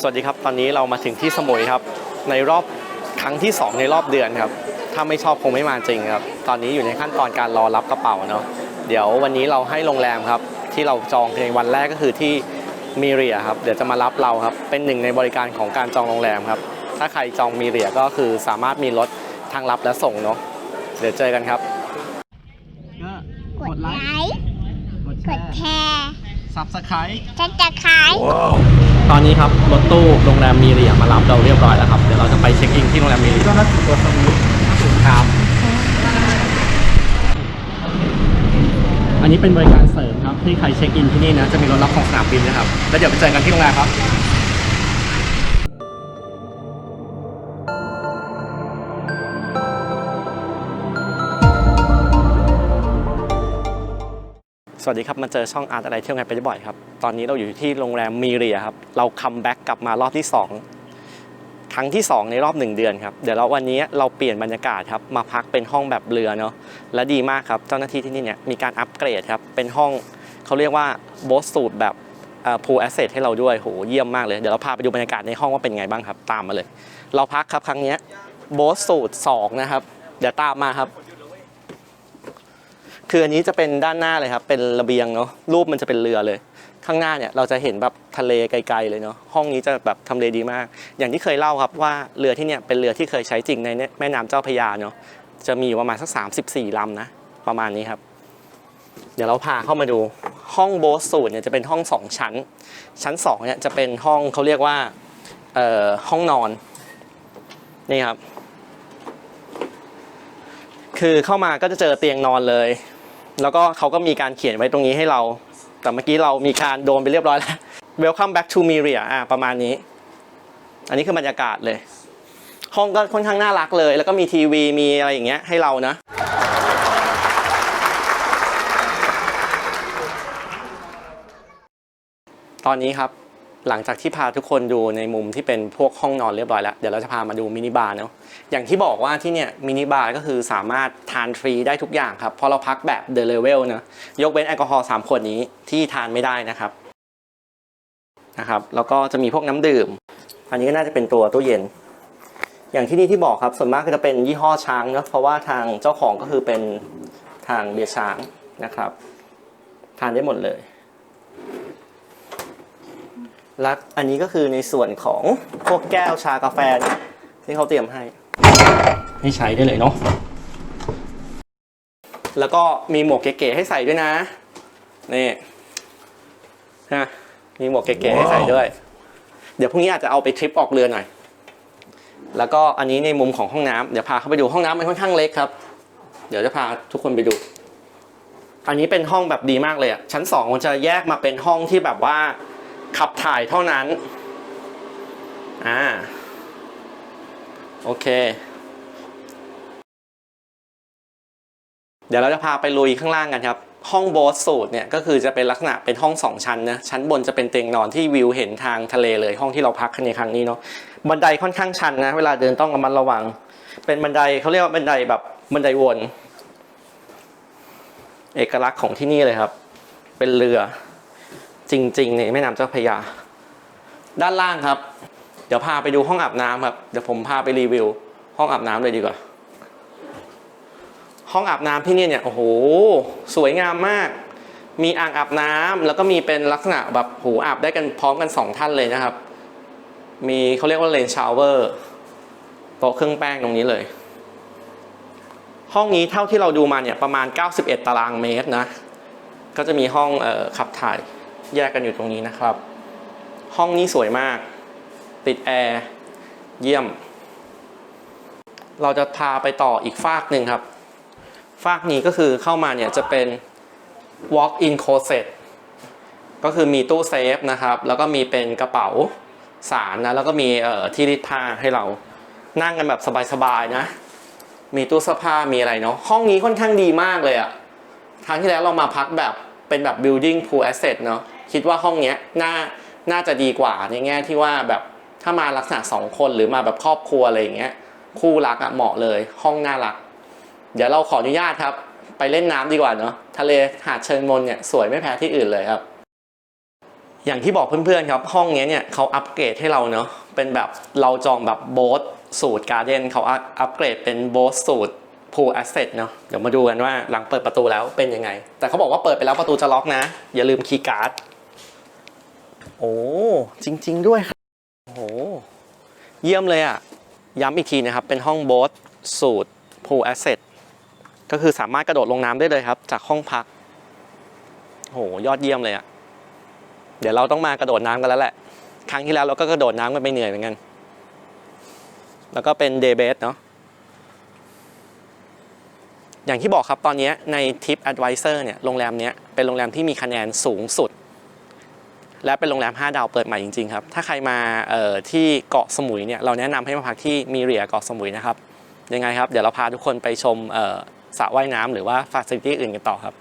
สวัสดีครับ ตอนนี้เรามาถึงที่สมุยครับ ในรอบครั้งที่ 2 ในรอบเดือนครับ ถ้าไม่ชอบคงไม่มาจริงครับ ตอนนี้อยู่ในขั้นตอนการรอรับกระเป๋าเนาะ เดี๋ยววันนี้เราให้โรงแรมครับ ที่เราจองในวันแรกก็คือที่มีเรียครับ เดี๋ยวจะมารับเราครับ เป็นหนึ่งในบริการของการจองโรงแรมครับ ถ้าใครจองมีเรียก็คือสามารถมีรถทางรับและส่งเนาะ เดี๋ยวเจอกันครับ กดไลค์ กดกดแชร์ ซับสไครต์จะจะขายตอนนี้ครับรถตู้โรงแรมมีเรียมารับเราเรียบร้อยแล้วครับ เดี๋ยวเราจะไปเช็คอินที่โรงแรมมีเรียก็นัดตัวสมุทรครับ อันนี้เป็นบริการเสริมครับที่ใครเช็คอินที่นี่นะจะมีรถรับของสนามบินนะครับ แล้วเดี๋ยวไปเจอกันที่โรงแรมครับ วัสดีครับ มาเจอช่องอาร์ตอะไรเที่ยวไงไปบ่อยครับ ตอนนี้เราอยู่ที่โรงแรมมีเรียครับ เราคัมแบ็กกลับมารอบที่ 2 ครั้งที่ 2 ในรอบ 1 เดือนครับ เดี๋ยวเราวันนี้เราเปลี่ยนบรรยากาศครับ มาพักเป็นห้องแบบเรือเนาะ และดีมากครับ เจ้าหน้าที่ที่นี่เนี่ยมีการอัปเกรดครับ เป็นห้องเขาเรียกว่าโบสสูตแบบพูลแอสเซทให้เราด้วยโหเยี่ยมมากเลย เดี๋ยวเราพาไปดูบรรยากาศในห้องว่าเป็นไงบ้างครับ ตามมาเลย เราพักครับครั้งนี้โบสสูตสองนะครับ เดี๋ยวตามมาครับ คืออันนี้จะเป็นด้านหน้าเลยครับ เป็นระเบียงเนาะรูปมันจะเป็นเรือเลย ข้างหน้าเนี่ยเราจะเห็นแบบทะเลไกลๆเลยเนาะห้องนี้จะแบบทำเลดีมาก อย่างที่เคยเล่าครับว่าเรือที่เนี่ยเป็นเรือที่เคยใช้จริงในแม่น้ำเจ้าพระยาเนาะจะมีอยู่ประมาณสัก34ลำนะประมาณนี้ครับ เดี๋ยวเราพาเข้ามาดูห้องโบสสูตรเนี่ยจะเป็นห้องสองชั้น ชั้นสองเนี่ยจะเป็นห้องเขาเรียกว่าห้องนอนนี่ครับ คือเข้ามาก็จะเจอเตียงนอนเลย แล้วก็เขาก็มีการเขียนไว้ตรงนี้ให้เรา แต่เมื่อกี้เรามีการโดนไปเรียบร้อยแล้ว Welcome back to Miria อะประมาณนี้ อันนี้คือบรรยากาศเลย ห้องก็ค่อนข้างน่ารักเลย แล้วก็มีทีวีมีอะไรอย่างเงี้ยให้เรานะตอนนี้ครับ หลังจากที่พาทุกคนดูในมุมที่เป็นพวกห้องนอนเรียบร้อยแล้ว เดี๋ยวเราจะพามาดูมินิบาร์เนาะอย่างที่บอกว่าที่เนี่ยมินิบาร์ก็คือสามารถทานฟรีได้ทุกอย่างครับเพราะเราพักแบบเด e เลเวลนะยกเว้นแอลกอฮอล์สามขวดนี้ที่ทานไม่ได้นะครับนะครับแล้วก็จะมีพวกน้ำดื่ม อันนี้ก็น่าจะเป็นตัวตู้เย็น อย่างที่นี่ที่บอกครับส่วนมากก็จะเป็นยี่ห้อช้างเนาะเพราะว่าทางเจ้าของก็คือเป็นทางเบียร์ช้างนะครับ ทานได้หมดเลย ละอันนี้ก็คือในส่วนของพวกแก้วชากาแฟที่เขาเตรียมให้ ให้ใช้ได้เลยเนาะ แล้วก็มีหมวกเก๋ๆให้ใส่ด้วยนะ นี่นะมีหมวกเก๋ๆให้ใส่ด้วย เดี๋ยวพรุ่งนี้อาจจะเอาไปทริปออกเรือหน่อย แล้วก็อันนี้ในมุมของห้องน้ำเดี๋ยวพาเข้าไปดูห้องน้ำมันค่อนข้างเล็กครับ เดี๋ยวจะพาทุกคนไปดู อันนี้เป็นห้องแบบดีมากเลยอะชั้นสองมันจะแยกมาเป็นห้องที่แบบว่า ขับถ่ายเท่านั้น อ่า โอเค เดี๋ยวเราจะพาไปลุยข้างล่างกันครับ ห้องโบสสูตรเนี่ยก็คือจะเป็นลักษณะเป็นห้องสองชั้นนะ ชั้นบนจะเป็นเตียงนอนที่วิวเห็นทางทะเลเลยห้องที่เราพักในครั้งนี้เนาะ บันไดค่อนข้างชันนะ เวลาเดินต้องระมัดระวัง เป็นบันไดเขาเรียกว่าบันไดแบบบันไดวน เอกลักษณ์ของที่นี่เลยครับ เป็นเรือ จริง ๆ ในแม่น้ำเจ้าพระยา ด้านล่างครับ เดี๋ยวพาไปดูห้องอาบน้ำครับ เดี๋ยวผมพาไปรีวิว ห้องอาบน้ำเลยดีกว่า ห้องอาบน้ำที่นี่เนี่ยโอ้โหสวยงามมาก มีอ่างอาบน้ำแล้วก็มีเป็นลักษณะแบบหูอาบได้กันพร้อมกันสองท่านเลยนะครับ มีเขาเรียกว่าเลนชาวเวอร์โต๊ะเครื่องแป้งตรงนี้เลย ห้องนี้เท่าที่เราดูมาเนี่ยประมาณ 91 ตารางเมตรนะ ก็จะมีห้องออขับถ่าย แยกกันอยู่ตรงนี้นะครับ ห้องนี้สวยมาก ติดแอร์เยี่ยม เราจะพาไปต่ออีกฟากหนึ่งครับ ฟากนี้ก็คือเข้ามาเนี่ยจะเป็น walk in closet ก็คือมีตู้เซฟนะครับ แล้วก็มีเป็นกระเป๋าสารนะ แล้วก็มีเอ่อที่รีดผ้าให้เรานั่งกันแบบสบายๆนะ มีตู้เสื้อผ้ามีอะไรเนาะ ห้องนี้ค่อนข้างดีมากเลยอะครั้งที่แล้วเรามาพักแบบเป็นแบบ building pool asset เนาะ คิดว่าห้องเนี้ยน่าน่าจะดีกว่าในแง่ที่ว่าแบบถ้ามาลักษณะสองคนหรือมาแบบครอบครัวอะไรอย่างเงี้ยคู่รักอะเหมาะเลยห้องน่ารัก เดี๋ยวเราขออนุญาตครับ ไปเล่นน้ำดีกว่าเนาะทะเลหาดเชิงมนเนี่ยสวยไม่แพ้ที่อื่นเลยครับ อย่างที่บอกเพื่อนๆครับ ห้องนี้เนี่ยเขาอัปเกรดให้เราเนาะเป็นแบบเราจองแบบโบ๊ทสูตรการ์เด้นเขาอัปเกรดเป็นโบ๊ทสูตรพูลแอสเซทเนาะเดี๋ยวมาดูกันว่าหลังเปิดประตูแล้วเป็นยังไง แต่เขาบอกว่าเปิดไปแล้วประตูจะล็อกนะ อย่าลืมคีย์การ์ด โอ้จริง ๆ ด้วยครับโอ้โหเยี่ยมเลยอะย้ำอีกทีนะครับ เป็นห้องโบ๊ทสูตรพูลแอสเซทก็คือสามารถกระโดดลงน้ำได้เลยครับ จากห้องพักโหยอดเยี่ยมเลยอะเดี๋ยวเราต้องมากระโดดน้ำกันแล้วแหละ ครั้งที่แล้วเราก็กระโดดน้ำกันไปเหนื่อยเหมือนกัน แล้วก็เป็นเดย์เบสเนาะอย่างที่บอกครับตอนนี้ใน Tip Advisor เนี่ยโรงแรมเนี้ยเป็นโรงแรมที่มีคะแนนสูงสุด และเป็นโรงแรม 5 ดาวเปิดใหม่จริงๆครับ ถ้าใครมาที่เกาะสมุยเนี่ยเราแนะนำให้มาพักที่มีเรียเกาะสมุยนะครับ ยังไงครับ เดี๋ยวเราพาทุกคนไปชมสระว่ายน้ำหรือว่าฟ a ซิลิตี้อื่นกันต่อครับ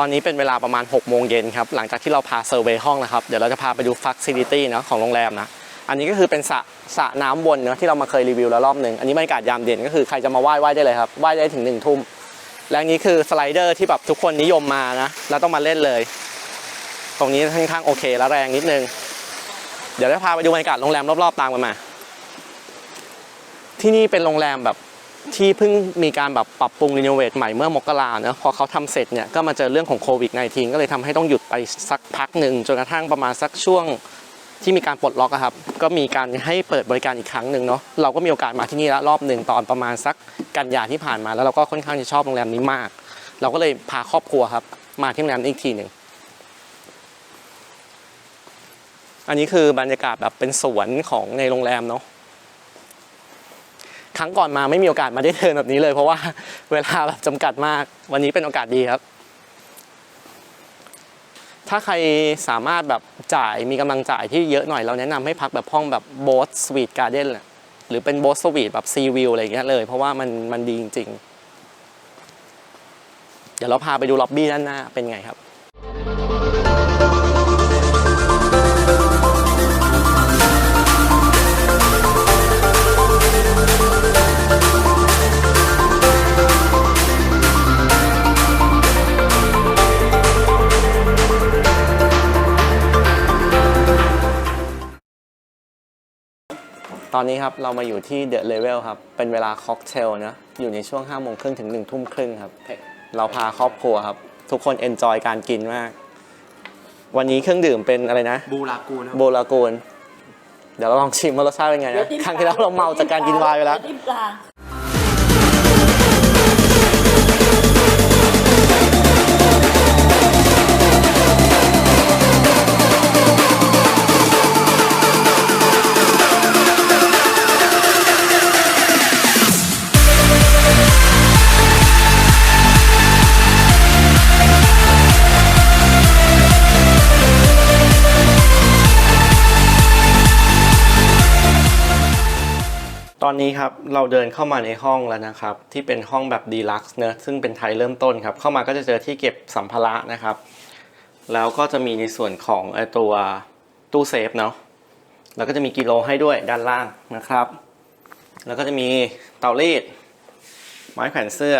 ตอนนี้เป็นเวลาประมาณ 6 โมงเย็นครับ หลังจากที่เราพาเซอร์เวยห้องนะครับ เดี๋ยวเราจะพาไปดูฟักซิลิตี้นะของโรงแรมนะ อันนี้ก็คือเป็นสระสระน้ำวนเนาะที่เรามาเคยรีวิวแล้วรอบหนึ่งอันนี้บรรยากาศยามเย็นก็คือใครจะมาว่ายว่ายได้เลยครับว่ายได้ถึง1นึ่งทุ่มและอันนี้คือสไลเดอร์ที่แบบทุกคนนิยมมานะแล้วต้องมาเล่นเลย ตรงนี้ค่อนข้างโอเคและแรงนิดนึง เดี๋ยวจะพาไปดูบรรยากาศโรงแรมรอบๆตามกันมา ที่นี่เป็นโรงแรมแบบที่เพิ่งมีการแบบปรับปรุงรีโนเวทใหม่เมื่อมกราเนะพอเขาทำเสร็จเนี่ยก็มาเจอเรื่องของโควิด -19 ก็เลยทำให้ต้องหยุดไปสักพักหนึ่งจนกระทั่งประมาณสักช่วง ที่มีการปลดล็อกครับ ก็มีการให้เปิดบริการอีกครั้งหนึ่งเนาะเราก็มีโอกาสมาที่นี่แล้วรอบหนึ่งตอนประมาณสักกันยาที่ผ่านมา แล้วเราก็ค่อนข้างจะชอบโรงแรมนี้มาก เราก็เลยพาครอบครัวครับ มาที่โรงแรมนี้อีกทีหนึ่งอันนี้คือบรรยากาศแบบเป็นสวนของในโรงแรมเนาะครั้งก่อนมาไม่มีโอกาสมาได้เดินแบบนี้เลย เพราะว่าเวลาแบบจำกัดมาก วันนี้เป็นโอกาสดีครับ ถ้าใครสามารถแบบจ่ายมีกำลังจ่ายที่เยอะหน่อยเราแนะนำให้พักแบบห้องแบบโบสสวีทการ์เด้นหรือเป็นโบสสวีทแบบซีวิวอะไรอย่างเงี้ยเลย เพราะว่ามันมันดีจริง ๆ เดี๋ยวเราพาไปดูล็อบบี้ด้านหน้าเป็นไงครับ ตอนนี้ครับเรามาอยู่ที่เดอะเลเวลครับ เป็นเวลาค็อกเทลนะอยู่ในช่วง5้าโมงครึ่งถึง1นึ่ทุ่มครึ่งครับ เราพาครอบครัวครับ ทุกคนเอนจอยการกินมาก วันนี้เครื่องดื่มเป็นอะไรนะ บูรากูนะโบลากูนเดี๋ยวเราลองชิมว่ารสชาติเป็นไงนะ ครั้งที่แล้วเราเมาจากการกินไวน์ไปแล้วจิ้มปลา นี้ครับเราเดินเข้ามาในห้องแล้วนะครับ ที่เป็นห้องแบบดีลักซ์เนอะซึ่งเป็นไทยเริ่มต้นครับ เข้ามาก็จะเจอที่เก็บสัมภาระนะครับ แล้วก็จะมีในส่วนของตัวตู้เซฟเนาะแล้วก็จะมีกิโลให้ด้วยด้านล่างนะครับ แล้วก็จะมีเตารีดไม้แขวนเสื้อ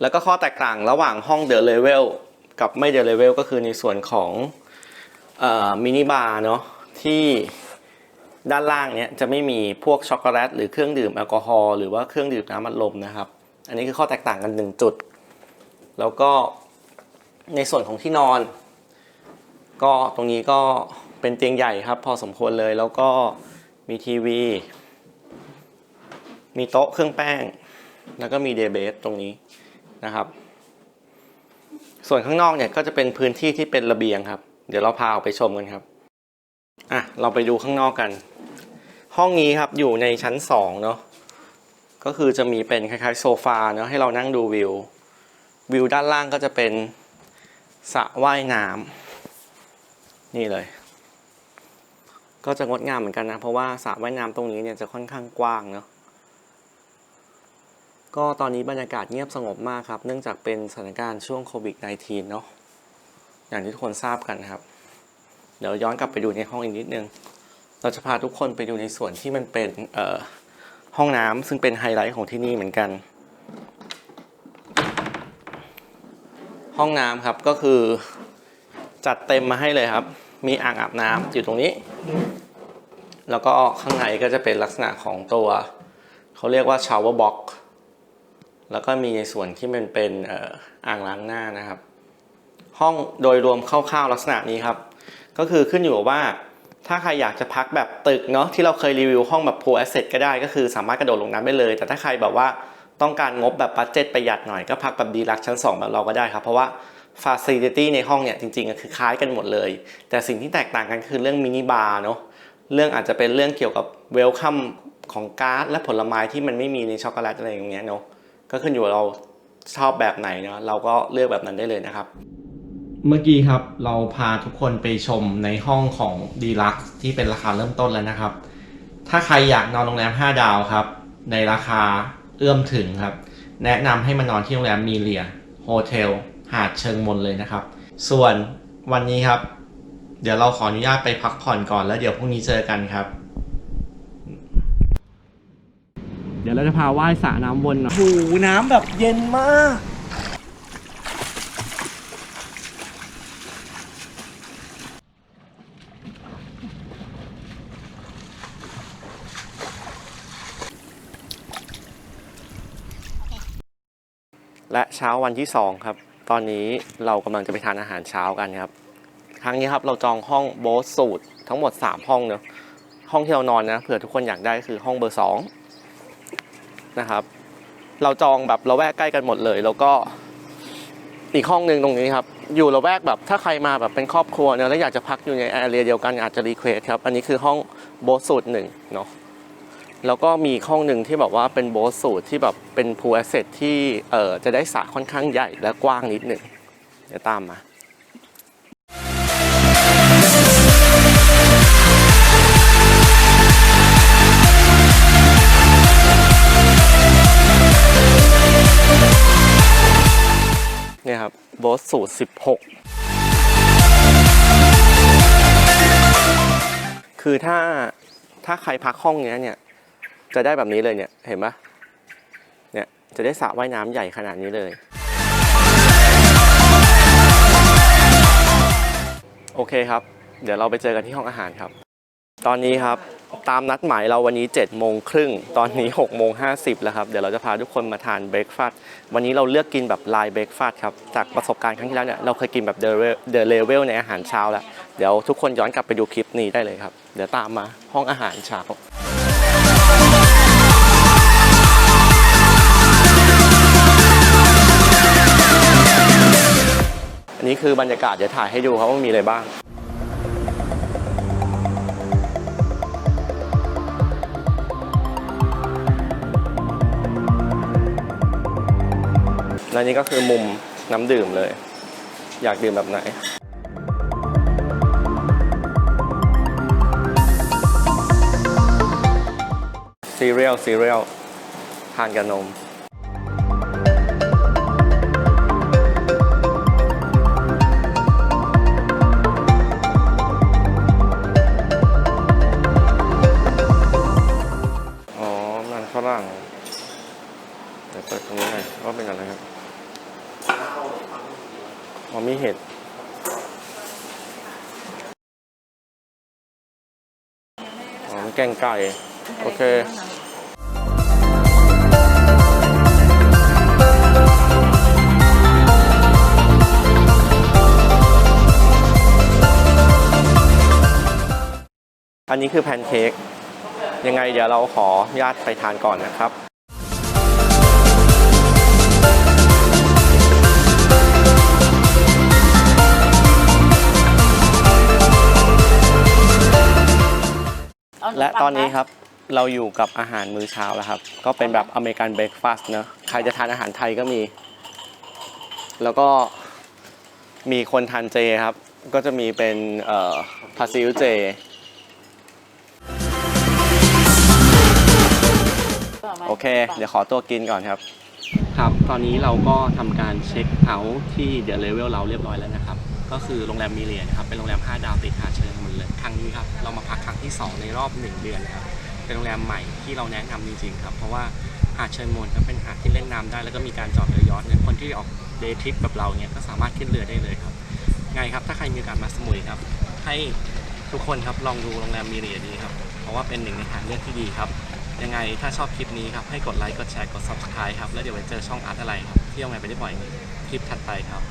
แล้วก็ข้อแตกต่างระหว่างห้องเดอะเลเวลกับไม่เดอะเลเวลก็คือในส่วนของมินิบาร์เนาะที่ ด้านล่างเนี้ยจะไม่มีพวกช็อกโกแลตหรือเครื่องดื่มแอลกอฮอล์หรือว่าเครื่องดื่มน้ำอัดลมนะครับ อันนี้คือข้อแตกต่างกันหนึ่งจุด แล้วก็ในส่วนของที่นอน ก็ตรงนี้ก็เป็นเตียงใหญ่ครับ พอสมควรเลยแล้วก็มีทีวี มีโต๊ะเครื่องแป้ง แล้วก็มีเดเบสตรงนี้นะครับ ส่วนข้างนอกเนี่ยก็จะเป็นพื้นที่ที่เป็นระเบียงครับ เดี๋ยวเราพาออกไปชมกันครับอะ เราไปดูข้างนอกกัน ห้องนี้ครับอยู่ในชั้นสองเนาะก็คือจะมีเป็นคล้ายๆโซฟาเนาะให้เรานั่งดูวิว วิวด้านล่างก็จะเป็นสระว่ายน้ำนี่เลย ก็จะงดงามเหมือนกันนะเพราะว่าสระว่ายน้ำตรงนี้เนี่ยจะค่อนข้างกว้างเนาะก็ตอนนี้บรรยากาศเงียบสงบมากครับ เนื่องจากเป็นสถานการณ์ช่วงโควิด -19 เนาะอย่างที่ทุกคนทราบกันครับ เดี๋ยวย้อนกลับไปดูในห้องอีกนิดนึง เราจะพาทุกคนไปดูในส่วนที่มันเป็นห้องน้ำซึ่งเป็นไฮไลท์ของที่นี่เหมือนกัน ห้องน้ำครับก็คือจัดเต็มมาให้เลยครับ มีอ่างอาบน้ำอยู่ตรงนี้ แล้วก็ข้างในก็จะเป็นลักษณะของตัวเขาเรียกว่า shower box แล้วก็มีในส่วนที่มันเป็นอ่ออ่างล้างหน้านะครับ ห้องโดยรวมคร่าวๆลักษณะนี้ครับ ก็คือขึ้นอยู่กับว่า ถ้าใครอยากจะพักแบบตึกเนาะที่เราเคยรีวิวห้องแบบ pool asset ก็ได้ก็คือสามารถกระโดดลงน้ำได้เลย แต่ถ้าใครแบบว่าต้องการงบแบบบัตเจ็ตประหยัดหน่อยก็พักแบบดีลักชั้น 2 แบบเราก็ได้ครับ เพราะว่า facility ในห้องเนี่ยจริงๆก็คือคล้ายกันหมดเลย แต่สิ่งที่แตกต่างกันคือเรื่องมินิบาร์เนาะเรื่องอาจจะเป็นเรื่องเกี่ยวกับเวลคัมของการ์ดและผลไม้ที่มันไม่มีในช็อกโกแลตอะไรอย่างเงี้ยเนาะก็ขึ้นอยู่เราชอบแบบไหนเนาะเราก็เลือกแบบนั้นได้เลยนะครับ เมื่อกี้ครับเราพาทุกคนไปชมในห้องของดีลักซ์ที่เป็นราคาเริ่มต้นแล้วนะครับ ถ้าใครอยากนอนโรงแรม 5 ดาวครับ ในราคาเอื้อมถึงครับ แนะนำให้มานอนที่โรงแรมมีเลียโฮเทลหาดเชิงมนเลยนะครับ ส่วนวันนี้ครับ เดี๋ยวเราขออนุญาตไปพักผ่อนก่อนแล้วเดี๋ยวพรุ่งนี้เจอกันครับ เดี๋ยวเราจะพาว่ายสระน้ำวนหน่อย โอ้โหน้ำแบบเย็นมาก และเช้าวันที่ 2 ครับ ตอนนี้เรากำลังจะไปทานอาหารเช้ากันครับ ครั้งนี้ครับเราจองห้องโบสสูตรทั้งหมด 3 ห้องเนอะห้องที่เรานอนนะเผื่อทุกคนอยากได้คือห้องเบอร์2นะครับ เราจองแบบเราแวกใกล้กันหมดเลย แล้วก็อีกห้องหนึ่งตรงนี้ครับ อยู่ระแวกแบบถ้าใครมาแบบเป็นครอบครัวเนอะแล้วอยากจะพักอยู่ในแอเรียเดียวกันอาจจะรีเควสครับ อันนี้คือห้องโบสสูตรหนึ่งเนาะ แล้วก็มีห้องหนึ่งที่แบบว่าเป็นโบสสูตรที่แบบเป็นพูแอสเซทที่เอ่อจะได้สระค่อนข้างใหญ่และกว้างนิดหนึ่งเดี๋ยวตามมาเนี่ยครับโบสสูตร 16 คือถ้าถ้าใครพักห้องเนี้ยเนี่ย จะได้แบบนี้เลยเนี่ยเห็นปะเนี่ยจะได้สระว่ายน้ำใหญ่ขนาดนี้เลย โอเคครับ เดี๋ยวเราไปเจอกันที่ห้องอาหารครับ ตอนนี้ครับตามนัดหมายเราวันนี้7จ็ดโมงครึ่งตอนนี้6กโมงห้แล้วครับ เดี๋ยวเราจะพาทุกคนมาทานเบรกฟาสต์วันนี้เราเลือกกินแบบไลน์เบรกฟาสต์ครับ จากประสบการณ์ครั้งที่แล้วเนี่ยเราเคยกินแบบเดอะเลเวลในอาหารเช้าแล้ว เดี๋ยวทุกคนย้อนกลับไปดูคลิปนี้ได้เลยครับ เดี๋ยวตามมาห้องอาหารเช้า นนี้คือบรรยากาศเดี๋ยวถ่ายให้ดูครับว่ามีอะไรบ้างและนี่ก็คือมุมน้ำดื่มเลย อยากดื่มแบบไหนซีเรียลซีเรียลทานกับนม แกงไก่ โอเคอันนี้คือแพนเค้กยังไงเดี๋ยวเราขอญาตไปทานก่อนนะครับ และตอนนี้ครับเราอยู่กับอาหารมื้อเช้าแล้วครับ ก็เป็นแบบอเมริกันเบรคฟาสต์เนอะใครจะทานอาหารไทยก็มี แล้วก็มีคนทานเจครับ ก็จะมีเป็นเอ่อพาซิลเจโอเค เดี๋ยวขอตัวกินก่อนครับ ครับ ตอนนี้เราก็ทำการเช็คเอาท์ที่เด e l เลเวลเราเรียบร้อยแล้วนะครับ ก็คือโรงแรมมีเลียนะครับเป็นโรงแรม 5 ดาวติดหาดเชิงหมดเลยครั้งนี้ครับเรามาพักครั้งที่ 2 ในรอบ 1 เดือนนะครับเป็นโรงแรมใหม่ที่เราแนะนำจริงๆครับเพราะว่าหาดเชิญมนครับเป็นหาดที่เล่นน้ำได้ แล้วก็มีการจอดเรือยอชต์เนี่ยคนที่ออกเดย์ทริปแบบเราเนี่ยก็สามารถขึ้นเรือได้เลยครับไงครับถ้าใครมีโอกาสมาสมุยครับให้ทุกคนครับลองดูโรงแรมมีเรียดีครับเพราะว่าเป็นหนึ่งในทางเลือกที่ดีครับยังไงถ้าชอบคลิปนี้ครับให้กดไลค์กดแชร์กด subscribe ครับแล้วเดี๋ยวไว้เจอช่องอาร์ตอะไรครับเที่ยวไงไปได้บ่อยคลิปถัดไปครับ